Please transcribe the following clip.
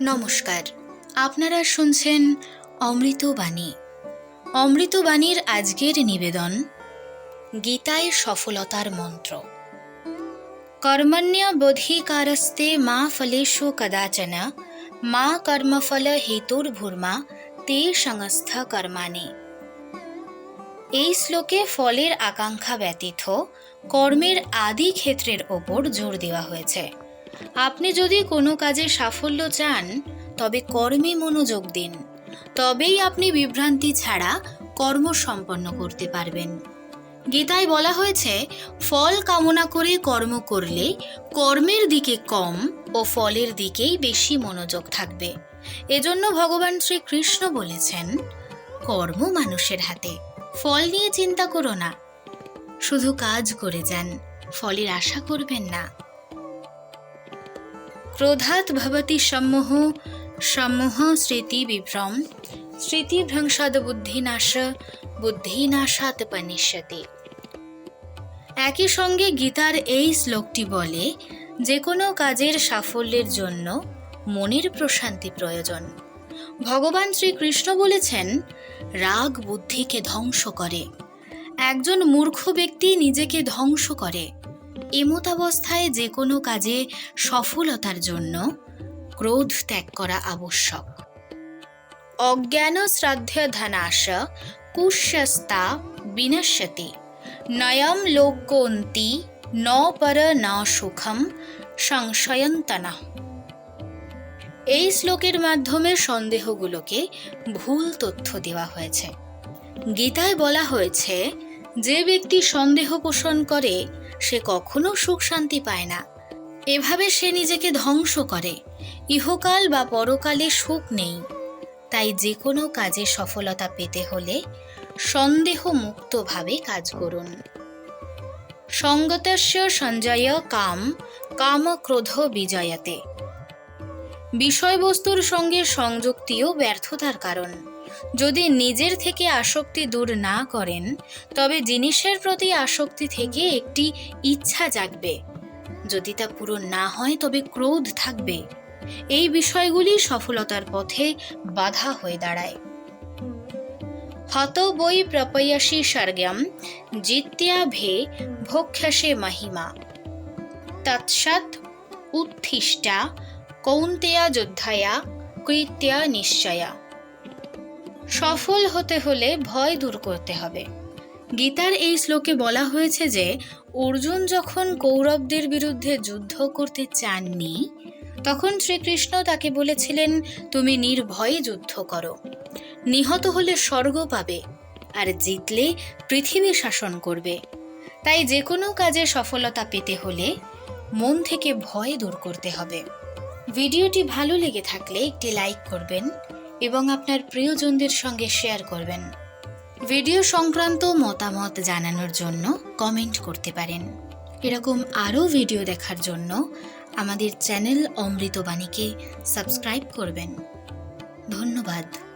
নমস্কার। আপনারা শুনছেন অমৃতবাণী অমৃতবাণীর আজকের নিবেদন, গীতায় সফলতার মন্ত্র। কর্মণ্যবধিকারস্তে মা ফলেষু কদাচন, মা কর্মফল হেতুর্ভূর্মা তে সংস্থ কর্মাণি। এই শ্লোকে ফলের আকাঙ্ক্ষা ব্যতীত কর্মের আদি ক্ষেত্রের ওপর জোর দেওয়া হয়েছে। আপনি যদি কোনো কাজে সাফল্য চান, তবে কর্মে মনোযোগ দিন। তবেই আপনি বিভ্রান্তি ছাড়া কর্ম সম্পন্ন করতে পারবেন। গীতায় বলা হয়েছে, ফল কামনা করে কর্ম করলে কর্মের দিকে কম ও ফলের দিকেই বেশি মনোযোগ থাকবে। এজন্য ভগবান শ্রীকৃষ্ণ বলেছেন, কর্ম মানুষের হাতে, ফল নিয়ে চিন্তা করো না। শুধু কাজ করে যান, ফলের আশা করবেন না। ক্রোধাৎ ভবতি সম্মোহ সম্মোহ স্মৃতি বিভ্রম। স্মৃতিভ্রংসাদ বুদ্ধিনাশ বুদ্ধিনাশাত পনিষ্যতে। একই সঙ্গে গীতার এই শ্লোকটি বলে, যে কোনো কাজের সাফল্যের জন্য মনের প্রশান্তি প্রয়োজন। ভগবান শ্রীকৃষ্ণ বলেছেন, রাগ বুদ্ধিকে ধ্বংস করে। একজন মূর্খ ব্যক্তি নিজেকে ধ্বংস করে। এমতাবস্থায় যে কোনো কাজে সফলতার জন্য ক্রোধ ত্যাগ করা আবশ্যক। অজ্ঞান শ্রাদ্ধ ধনাশ কুশ্যস্তা বিনশ্যতি। নয়ম লোকন্তি, ন পর ন সুখম সংশয়ন্তনা। এই শ্লোকের মাধ্যমে সন্দেহগুলোকে ভুল তথ্য দেওয়া হয়েছে। গীতায় বলা হয়েছে যে ব্যক্তি সন্দেহ পোষণ করে, সে কখনো সুখ শান্তি পায় না। এভাবে সে নিজেকে ধ্বংস করে। ইহকাল বা পরকালে সুখ নেই। তাই যে কোনো কাজে সফলতা পেতে হলে সন্দেহ মুক্তভাবে কাজ করুন। সঙ্গতস্য সঞ্জয় কাম কাম ক্রোধ বিজয়তে। বিষয়বস্তুর সঙ্গে সংযুক্তিও ব্যর্থতার কারণ। যদি নিজের থেকে আসক্তি দূর না করেন, তবে জিনিসের প্রতি আসক্তি থেকে একটি ইচ্ছা জাগবে। যদি তা পূরণ না হয়, তবে ক্রোধ থাকবে। এই বিষয়গুলি সফলতার পথে বাধা হয়ে দাঁড়ায়। হত বই প্রপয়সী স্বর্গম জিত্যাভে ভক্ষসে মহিমা। তৎসৎ উত্থিষ্টা কৌন্তেয়া যোদ্ধায়া কৃত্যা নিশ্চয়া। সফল হতে হলে ভয় দূর করতে হবে। গীতার এই শ্লোকে বলা হয়েছে যে, অর্জুন যখন কৌরবদের বিরুদ্ধে যুদ্ধ করতে চাননি, তখন শ্রীকৃষ্ণ তাকে বলেছিলেন, তুমি নির্ভয়ে যুদ্ধ করো। নিহত হলে স্বর্গ পাবে, আর জিতলে পৃথিবী শাসন করবে। তাই যে কোনো কাজে সফলতা পেতে হলে মন থেকে ভয় দূর করতে হবে। ভিডিওটি ভালো লেগে থাকলে একটি লাইক করবেন এবং আপনার প্রিয়জনদের সঙ্গে শেয়ার করবেন। ভিডিও সংক্রান্ত মতামত জানানোর জন্য কমেন্ট করতে পারেন। এরকম আরও ভিডিও দেখার জন্য আমাদের চ্যানেল অমৃতবাণীকে সাবস্ক্রাইব করবেন। ধন্যবাদ।